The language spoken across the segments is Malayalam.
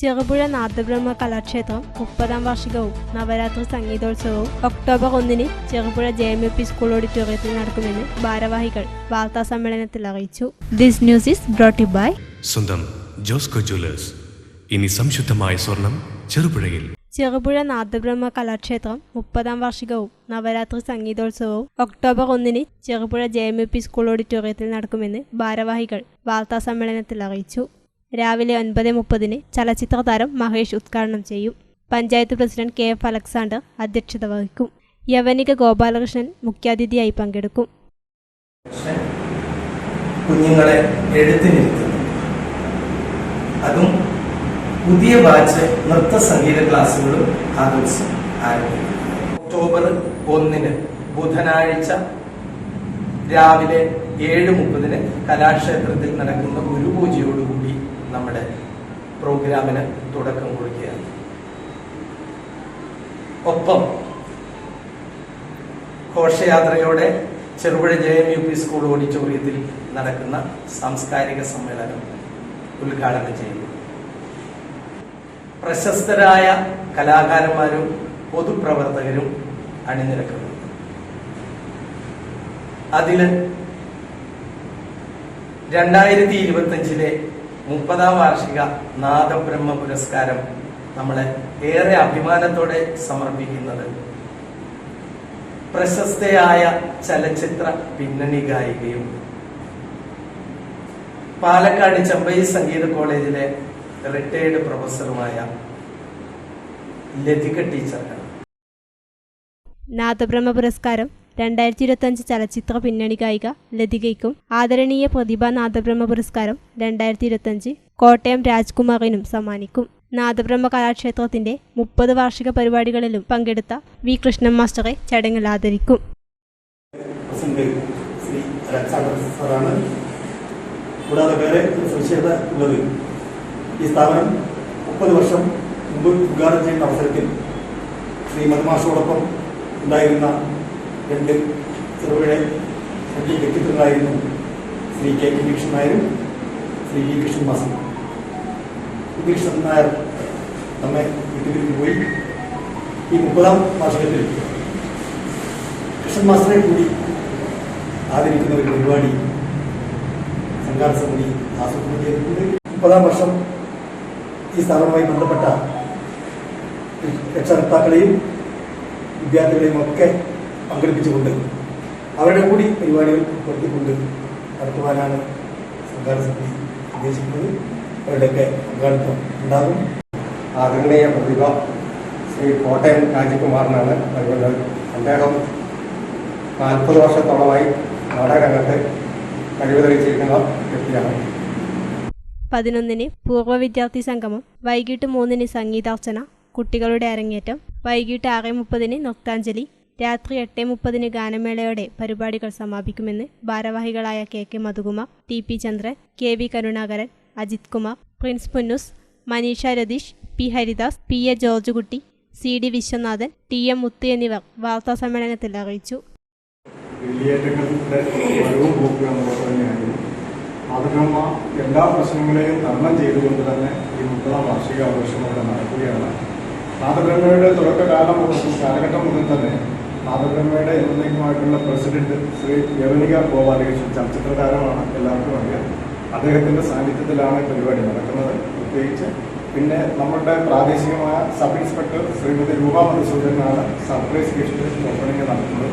ചെറുപുഴ നാദബ്രഹ്മ കലാക്ഷേത്രം മുപ്പതാം വാർഷികവും നവരാത്രി സംഗീതോത്സവവും ഒക്ടോബർ ഒന്നിന് Cherupuzha J M U P school ഓഡിറ്റോറിയത്തിൽ നടക്കുമെന്ന് ഭാരവാഹികൾ വാർത്താ സമ്മേളനത്തിൽ അറിയിച്ചു. This news is brought by സ്വന്തം ജോസ്കോ ജ്വല്ലേഴ്സ്. ഇനി സംശുദ്ധമായ സ്വർണം ചെറുപുഴയിൽ. ചെറുപുഴ നാദബ്രഹ്മ കലാക്ഷേത്രം മുപ്പതാം വാർഷികവും നവരാത്രി സംഗീതോത്സവവും ഒക്ടോബർ ഒന്നിന് Cherupuzha J M U P school ഓഡിറ്റോറിയത്തിൽ നടക്കുമെന്ന് ഭാരവാഹികൾ വാർത്താ സമ്മേളനത്തിൽ അറിയിച്ചു. രാവിലെ ഒൻപത് മുപ്പതിന് ചലച്ചിത്ര താരം മഹേഷ് ഉദ്ഘാടനം ചെയ്യും. Panchayat president K F Alexander അധ്യക്ഷത വഹിക്കും. യവനിക ഗോപാലകൃഷ്ണൻ മുഖ്യാതിഥിയായി പങ്കെടുക്കും. കുഞ്ഞുങ്ങളെ അതും പുതിയ ബാച്ച് നൃത്ത സംഗീത ക്ലാസ്സുകളും ആ ദിവസം ആരംഭിക്കും ഒക്ടോബർ ഒന്നിന് ബുധനാഴ്ച രാവിലെ ഏഴ് മുപ്പതിന് കലാക്ഷേത്രത്തിൽ നടക്കുന്ന ഗുരുപൂജയോടുകൂടി നമ്മുടെ പ്രോഗ്രാമിന് തുടക്കം കുറിക്കുകയാണ്. ഒപ്പം ഘോഷയാത്രയോടെ Cherupuzha J M U P school ഓഡിറ്റോറിയത്തിൽ നടക്കുന്ന സാംസ്കാരിക സമ്മേളനം ഉദ്ഘാടനം ചെയ്യുന്നു. പ്രശസ്തരായ കലാകാരന്മാരും പൊതുപ്രവർത്തകരും അണിനിരക്കുന്നു. അതിൽ രണ്ടായിരത്തി ഇരുപത്തിയഞ്ചിലെ മുപ്പതാം വാർഷിക നാദബ്രഹ്മ പുരസ്കാരം നമ്മളെ ഏറെ അഭിമാനത്തോടെ സമർപ്പിക്കുന്നത്. പ്രശസ്തയായ ചലച്ചിത്ര പിന്നണി ഗായികയും പാലക്കാട് ചെമ്പൈ സംഗീത കോളേജിലെ റിട്ടയർഡ് പ്രൊഫസറുമായ ലതിക ടീച്ചറാണ് നാദബ്രഹ്മ പുരസ്കാരം രണ്ടായിരത്തി ഇരുപത്തഞ്ച് ചലച്ചിത്ര പിന്നണി ഗായിക ലതികയ്ക്കും ആദരണീയ പ്രതിഭ നാദബ്രഹ്മ പുരസ്കാരം രണ്ടായിരത്തി ഇരുപത്തഞ്ച് കോട്ടയം രാജ്കുമാറിനും സമ്മാനിക്കും. നാദബ്രഹ്മ കലാക്ഷേത്രത്തിന്റെ മുപ്പത് വാർഷിക പരിപാടികളിലും പങ്കെടുത്ത വി കൃഷ്ണൻ മാസ്റ്ററെ ചടങ്ങിൽ ആദരിക്കും. കൂടാതെ വേറെ സവിശേഷത ഉള്ളത്. ഈ സ്ഥാപനം മുപ്പത് വർഷം മുമ്പ് ഉദ്ഘാടനം ചെയ്യുന്ന അവസരത്തിൽ ശ്രീ മധുമാഷോടൊപ്പം ഉണ്ടായിരുന്ന രണ്ട് ചെറുപുഴ രണ്ട് വ്യക്തിത്വങ്ങളായിരുന്നു ശ്രീ കെ കെ കൃഷ്ണൻ നായരും ശ്രീ ജി കൃഷ്ണൻ മാസം കൃഷ്ണൻ നായർ നമ്മെ വിട്ടുപിരിഞ്ഞു പോയി. ഈ മുപ്പതാം വാർഷികത്തിൽ കൃഷ്ണൻ മാസ്റ്ററെ കൂടി ആദരിക്കുന്ന ഒരു പരിപാടി സംഘാട സമിതി ആസൂത്രണം മുപ്പതാം വർഷം ഈ സ്ഥാപനവുമായി ബന്ധപ്പെട്ട രക്ഷകർത്താക്കളെയും വിദ്യാർത്ഥികളെയും ഒക്കെ പങ്കെടുപ്പിച്ചുകൊണ്ട് അവരുടെ കൂടി പരിപാടികൾ ഉൾപ്പെടുത്തിക്കൊണ്ട് നടത്തുവാനാണ് സംഘാടന സമിതി ഉദ്ദേശിക്കുന്നത്. അവരുടെയൊക്കെ പങ്കാളിത്തം ഉണ്ടാകും. ആദരണീയ പ്രതിഭ ശ്രീ കോട്ടയം രാജകുമാറിനാണ് നൽകുന്നത് അദ്ദേഹം നാൽപ്പത് വർഷത്തോളമായി നാടകരംഗത്ത് കഴിവ് തെളിയിച്ചിരിക്കുന്ന വ്യക്തിയാണ്. പതിനൊന്നിന് പൂർവ വിദ്യാർത്ഥി സംഗമം വൈകിട്ട് മൂന്നിന് സംഗീതാർച്ചന കുട്ടികളുടെ അരങ്ങേറ്റം വൈകിട്ട് ആറ് മുപ്പതിന് നൃത്താഞ്ജലി രാത്രി എട്ട് മുപ്പതിന് ഗാനമേളയോടെ പരിപാടികൾ സമാപിക്കുമെന്ന് ഭാരവാഹികളായ K K Madhukumar T P Chandran K V Karunakaran Ajith Kumar Prince Punnoose Manisha Ratheesh P Haridas P A George Kutty C D Viswanathan T M Muthu എന്നിവർ വാർത്താ സമ്മേളനത്തിൽ അറിയിച്ചു. അതിനുള്ള എല്ലാ പ്രശ്നങ്ങളെയും തരണം ചെയ്തുകൊണ്ട് തന്നെ ഈ മുപ്പതാം വാർഷികാഘോഷം നടക്കുകയാണ്. മാതൃബ്രഹ്മയുടെ തുടക്കകാലം കാലഘട്ടം മുതൽ തന്നെ മാതൃബ്രഹ്മയുടെ എന്നേക്കുമായിട്ടുള്ള പ്രസിഡന്റ് ശ്രീ യവനിക ഗോപാലകൃഷ്ണൻ ചലച്ചിത്ര താരമാണ് എല്ലാവർക്കും അറിയാം. അദ്ദേഹത്തിന്റെ സാന്നിധ്യത്തിലാണ് പരിപാടി നടക്കുന്നത്. പ്രത്യേകിച്ച് പിന്നെ നമ്മുടെ പ്രാദേശികമായ സബ് ഇൻസ്പെക്ടർ ശ്രീമതി രൂപ മധുസൂദനാണ് സർപ്രൈസ് ഗിഫ്റ്റ് ഓപ്പണിംഗ് നടത്തുന്നത്.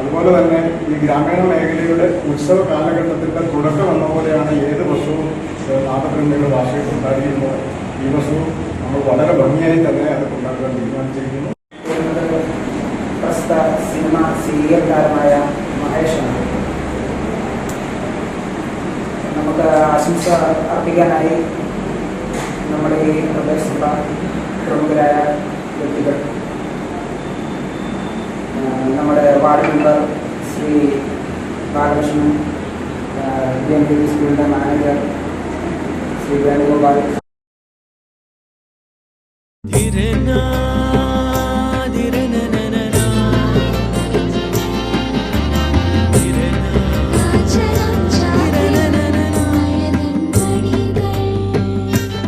അതുപോലെ തന്നെ ഈ ഗ്രാമീണ മേഖലയുടെ ഉത്സവ കാലഘട്ടത്തിന്റെ തുടക്കം എന്ന പോലെയാണ് ഏത് വർഷവും ഏഹ്, നാദബ്രഹ്മയുടെ ഭാഷയിൽ കൊണ്ടാടിയിരുന്നത് ഈ വർഷവും നമ്മൾ വളരെ ഭംഗിയായി തന്നെ അത് കൊണ്ടാക്കാൻ തീരുമാനിച്ചിരിക്കുന്നു. പ്രസ്തുത സിനിമ സീരിയൽ താരമായ മഹേഷാണ് നമുക്ക് ആശംസ അർപ്പിക്കാനായി നമ്മുടെ ഈ പ്രദേശത്തുള്ള പ്രമുഖരായ വ്യക്തികൾ ആ, നമ്മുടെ ward member Shri Balakrishnan D M D സ്കൂളിൻ്റെ മാനേജർ ശ്രീ വേണുഗോപാൽ